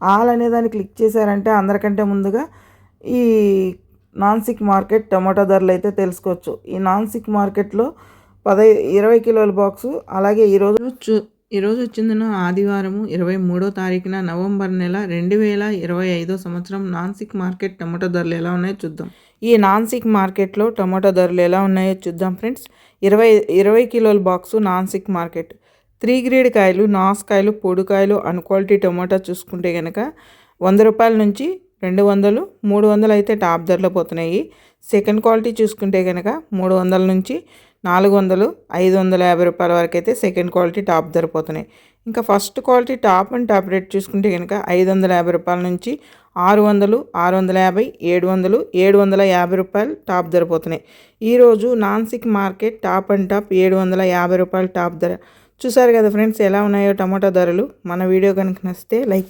All అనే దాన్ని click చేశారంటే అందరికంటే ముందుగా ఈ నాన్సిక్ మార్కెట్ టమాటో ధరలు అయితే తెలుసుకోవచ్చు. ఈ నాన్సిక్ మార్కెట్లో పదై ఇరవై కిలోల బాక్సు అలాగే ఈరోజు చూ ఈరోజు వచ్చిందిన ఆదివారము ఇరవై మూడో తారీఖున నవంబర్ నెల రెండు వేల ఇరవై ఐదో సంవత్సరం నాన్సిక్ మార్కెట్ టమాటో ధరలు ఎలా ఉన్నాయో చూద్దాం. ఈ నాన్సిక్ మార్కెట్లో టమాటో ధరలు ఎలా ఉన్నాయో చూద్దాం ఫ్రెండ్స్. ఇరవై ఇరవై కిలోల box Nashik market. Three grade కాయలు నాసుకాయలు పొడికాయలు అన్క్వాలిటీ టొమాటో చూసుకుంటే కనుక వంద రూపాయల నుంచి రెండు వందలు మూడు వందలు అయితే టాప్ ధరలో పోతున్నాయి. సెకండ్ క్వాలిటీ చూసుకుంటే కనుక మూడు వందల నుంచి నాలుగు వందలు ఐదు వందల యాభై రూపాయల వరకు అయితే సెకండ్ క్వాలిటీ టాప్ ధర పోతున్నాయి. ఇంకా first quality top and top rate చూసుకుంటే కనుక ఐదు వందల యాభై రూపాయల నుంచి ఆరు వందలు ఆరు వందల యాభై ఏడు వందలు ఏడు వందల యాభై రూపాయలు టాప్ ధర పోతున్నాయి. ఈరోజు Nashik market top and top ఏడు వందల యాభై రూపాయలు టాప్ ధర చూసారు కదా ఫ్రెండ్స్ ఎలా ఉన్నాయో టమాటో ధరలు. మన వీడియో కనుక నచ్చితే లైక్